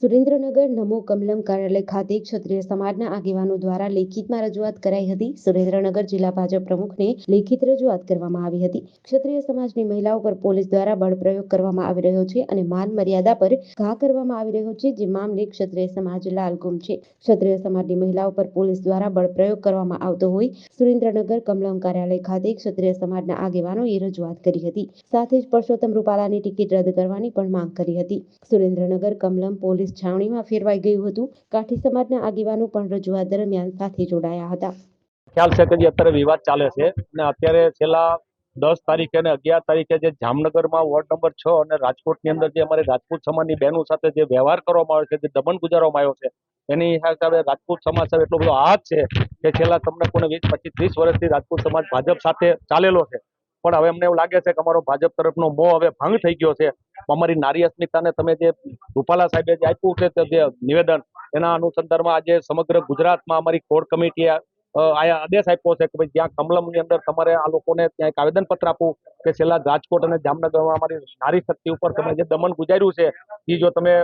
સુરેન્દ્રનગર નમો કમલમ કાર્યાલય ખાતે ક્ષત્રિય સમાજના આગેવાનો દ્વારા લેખિતમાં રજૂઆત કરાઈ હતી. સુરેન્દ્રનગર જિલ્લા ભાજપ પ્રમુખને લેખિત રજૂઆત કરવામાં આવી હતી. ક્ષત્રિય સમાજની મહિલાઓ પર પોલીસ દ્વારા બળપ્રયોગ કરવામાં આવી રહ્યો છે અને માન મર્યાદા પર ઘા કરવામાં આવી રહ્યો છે, જે મામલે ક્ષત્રિય સમાજ લાલગુમ છે. ક્ષત્રિય સમાજની મહિલાઓ પર પોલીસ દ્વારા બળપ્રયોગ કરવામાં આવતો હોય, સુરેન્દ્રનગર કમલમ કાર્યાલય ખાતે ક્ષત્રિય સમાજના આગેવાનોએ રજૂઆત કરી હતી. સાથે જ પરસોત્તમ રૂપાલાની ટિકિટ રદ કરવાની પણ માંગ કરી હતી. સુરેન્દ્રનગર કમલમ પોલીસ છાવણીમાં ફેરવાઈ ગયું હતું. કાઠી સમાજના આગેવાનો પણ રજૂઆત દરમિયાન સાથે જોડાયા હતા. ખ્યાલ છે કે જે અત્યારે વિવાદ ચાલે છે અને અત્યારે છેલ્લા દસ તારીખે અને અગિયાર તારીખે જે જામનગરમાં વોર્ડ નંબર છ અને રાજકોટની અંદર જે અમારી રાજપૂત સમાજની બહેનો સાથે જે વ્યવહાર કરવામાં આવ્યો છે, જે દમન ગુજારવામાં આવ્યો છે, એની હિસાબે રાજપૂત સમાજ સાહેબ એટલો બધો હાથ છે કે છેલ્લા તમને કોને વીસ, પચીસ, ત્રીસ વર્ષથી રાજપૂત સમાજ ભાજપ સાથે ચાલેલો છે. પણ હવે અમને એવું લાગે છે કે અમારો ભાજપ તરફનો મોહ હવે ભંગ થઈ ગયો છે. અમારી નારી અસ્મિતાને તમે જે રૂપાલા સાહેબે જે આપ્યું છે જે નિવેદન, એના અનુસંધાનમાં આજે સમગ્ર ગુજરાતમાં અમારી કોર કમિટીએ આયા આદેશ આપ્યો છે કે ભાઈ જ્યાં કમલમની અંદર તમારે આ લોકોને ત્યાં એક આવેદનપત્ર આપવું કે છેલ્લા રાજકોટ અને જામનગરમાં અમારી નારી શક્તિ ઉપર તમે જે દમન ગુજાર્યું છે એ જો તમે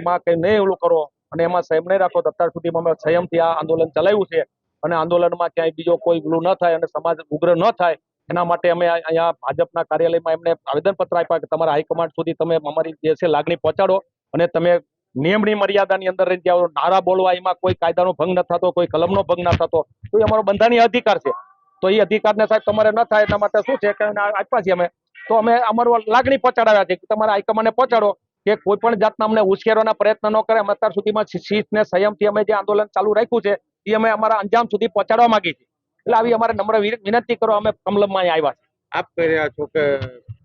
એમાં કંઈ નહીં એવું કરો અને એમાં સંયમ નહીં રાખો તો અત્યાર સુધીમાં અમે સંયમથી આ આંદોલન ચલાવ્યું છે. અને આંદોલનમાં ક્યાંય બીજો કોઈ ઓલું ન થાય અને સમાજ ઉગ્ર ન થાય એના માટે અમે અહીંયા ભાજપના કાર્યાલયમાં એમને આવેદનપત્ર આપ્યા કે તમારા હાઈકમાન્ડ સુધી તમે અમારી જે છે લાગણી પહોંચાડો અને તમે નિયમની મર્યાદાની અંદર રહીને ત્યાં નારા બોલવા એમાં કોઈ કાયદાનો ભંગ ન થતો, કોઈ કલમનો ભંગ ન થતો. તો એ અમારો બંધારણીય અધિકાર છે. તો એ અધિકારને સાહેબ તમારે ન થાય એના માટે શું છે કે આપ્યા છીએ અમે. તો અમે અમારું લાગણી પહોંચાડ્યા છે કે તમારા હાઈકમાન્ડને પહોંચાડો કે કોઈ પણ જાતના અમને ઉશ્કેરવાના પ્રયત્ન ન કરે. અમે અત્યાર સુધીમાં શિસ્ત ને સંયમથી અમે જે આંદોલન ચાલુ રાખ્યું છે, એ અમે અમારા અંજામ સુધી પહોંચાડવા માંગીએ છીએ. એટલે આવી અમારે નમ્ર વિનંતી કરો અમે કમલમમાં આવ્યા છે આપ કહી રહ્યા છો કે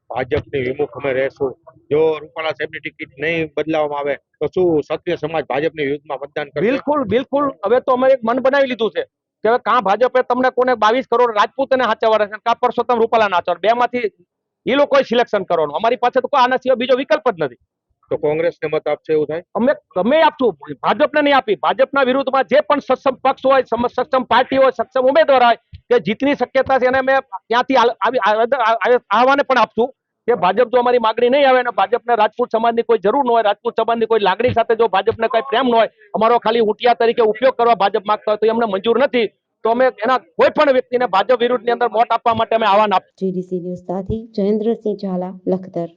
ભાજપની વિમુખ અમે રહેશું. જો રૂપાલા સાહેબની ટિકિટ નહીં બદલાવવામાં આવે તો શું સત્ય સમાજ ભાજપની વિરુદ્ધમાં મતદાન કરે બિલકુલ બિલકુલ. હવે તો અમે એક મન બનાવી લીધું છે કે હવે કાં ભાજપે તમને કોને બાવીસ કરોડ રાજપૂતને હાચવવાના છે કાં પરસોત્તમ રૂપાલા નાચવા બે માંથી એ લોકોએ સિલેક્શન કરવાનું. અમારી પાસે તો કોઈ આના સિવાય બીજો વિકલ્પ જ નથી. તો કોંગ્રેસને મત આપશે એવું થાય? અમે તમે આપશું. ભાજપને નહીં આપી. ભાજપના વિરુદ્ધમાં જે પણ સક્ષમ પક્ષ હોય સક્ષમ પાર્ટી હોય સક્ષમ ઉમેદવાર હોય કે જીતની શક્યતા છે એને અમે ત્યાંથી આહવાને પણ આપશું કે ભાજપ જો અમારી માગણી નહીં આવે અને ભાજપને રાજપૂત સમાજની કોઈ જરૂર ન હોય રાજપૂત સમાજની કોઈ લાગણી સાથે જો ભાજપને કોઈ પ્રેમ ન હોય અમારો ખાલી ઉટિયા તરીકે ઉપયોગ કરવા ભાજપ માંગતા હોય તો એમને અમને મંજૂર નથી. તો અમે એના કોઈ પણ વ્યક્તિને ભાજપ વિરુદ્ધની અંદર વોટ આપવા માટે અમે આહવાન આપ જીડીસી ન્યૂઝ સાથે જયેન્દ્રસિંહ ઝાલા લખતર.